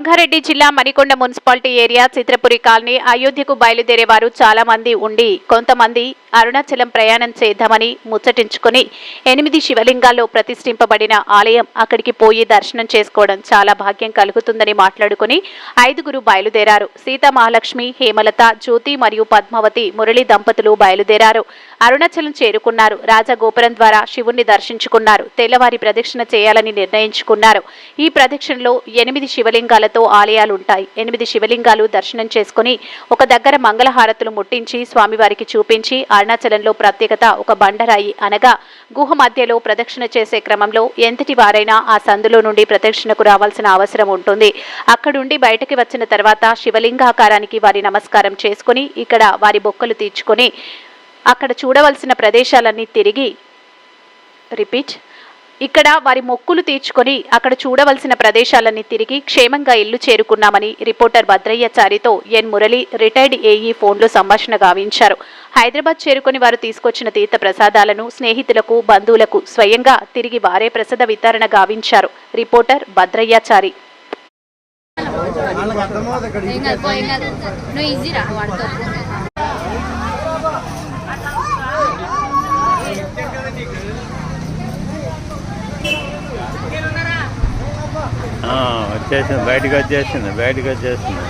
రంగారెడ్డి జిల్లా Manikonda municipality area Chitrapuri colony అయోధ్యకు బయలుదేరే వారు చాలా మంది ఉండి కొంతమంది అరుణాచలం ప్రయాణం చేద్దామని ముచ్చటించుకుని ఎనిమిది శివలింగాల్లో ప్రతిష్ఠింపబడిన ఆలయం అక్కడికి పోయి దర్శనం చేసుకోవడం చాలా భాగ్యం కలుగుతుందని మాట్లాడుకుని ఐదుగురు బయలుదేరారు. సీత మహాలక్ష్మి హేమలత జ్యోతి మరియు పద్మావతి మురళి దంపతులు బయలుదేరారు. అరుణాచలం చేరుకున్నారు. రాజగోపురం ద్వారా శివుణ్ణి దర్శించుకున్నారు. తెల్లవారి ప్రదక్షిణ చేయాలని నిర్ణయించుకున్నారు. ఈ ప్రదక్షిణలో ఎనిమిది శివలింగాలతో ఆలయాలుంటాయి. ఎనిమిది శివలింగాలు దర్శనం చేసుకుని ఒక దగ్గర మంగళహారతులు ముట్టించి స్వామివారికి చూపించి అరుణాచలంలో ప్రత్యేకత ఒక బండరాయి అనగా గుహ మధ్యలో ప్రదక్షిణ చేసే క్రమంలో ఎంతటి వారైనా ఆ సందులో నుండి ప్రదక్షిణకు రావాల్సిన అవసరం ఉంటుంది. అక్కడుండి బయటకి వచ్చిన తర్వాత శివలింగాకారానికి వారి నమస్కారం చేసుకుని ఇక్కడ వారి బొక్కలు తీర్చుకొని అక్కడ చూడవలసిన ప్రదేశాలన్నీ తిరిగి రిపీట్ ఇక్కడ వారి మొక్కులు తీర్చుకొని అక్కడ చూడవలసిన ప్రదేశాలన్నీ తిరిగి క్షేమంగా ఇల్లు చేరుకున్నామని రిపోర్టర్ భద్రయ్యచారితో ఎన్ మురళి రిటైర్డ్ ఏఈ ఫోన్లో సంభాషణ గావించారు. హైదరాబాద్ చేరుకుని వారు తీసుకొచ్చిన తీర్థ ప్రసాదాలను స్నేహితులకు బంధువులకు స్వయంగా తిరిగి వారే ప్రసాద వితరణ గావించారు. రిపోర్టర్ భద్రయ్యచారి. నువ్వు ఈజీ రా వాడుకో వచ్చేసింది. బయటకు వచ్చేసింది. బయటకు వచ్చేసింది.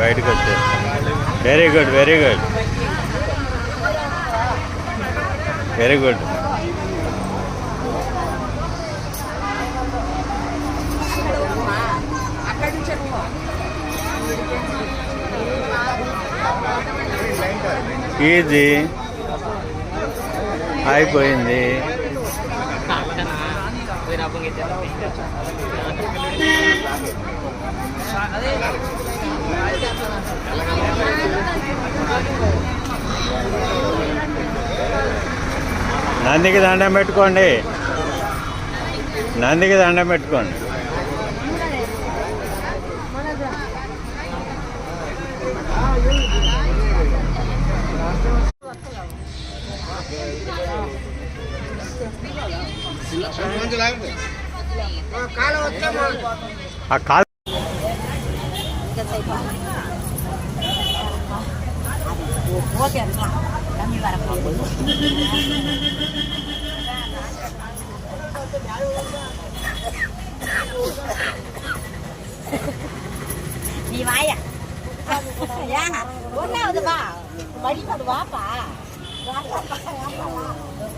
బయటకు వచ్చేసింది. Very good very good very good easy అయిపోయింది. నందికి దండం పెట్టుకోండి. నందికి దండం పెట్టుకోండి. 你妈呀！呀，我闹的吧，没你跑的娃娃，娃娃。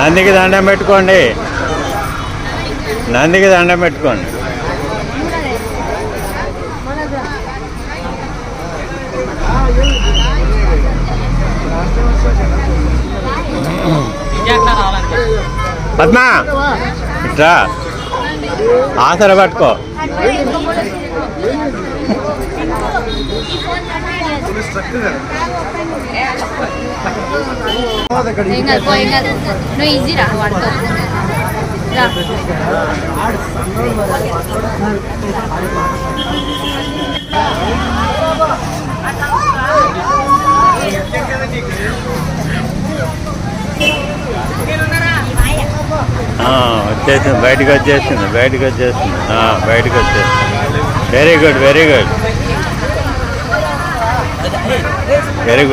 నందికి దండం పెట్టుకోండి. నందికి దండం పెట్టుకోండి. పద్మా ఇట్రా. ఆసర పట్టుకో. ఏం కాదు పో, ఏం కాదు నువ్వు ఈజీ రా వాడుకో రా వచ్చేసింది. బయటకు వచ్చేసింది. బయటకు వచ్చేసింది. బయటకు వచ్చేసింది. Very good very good very good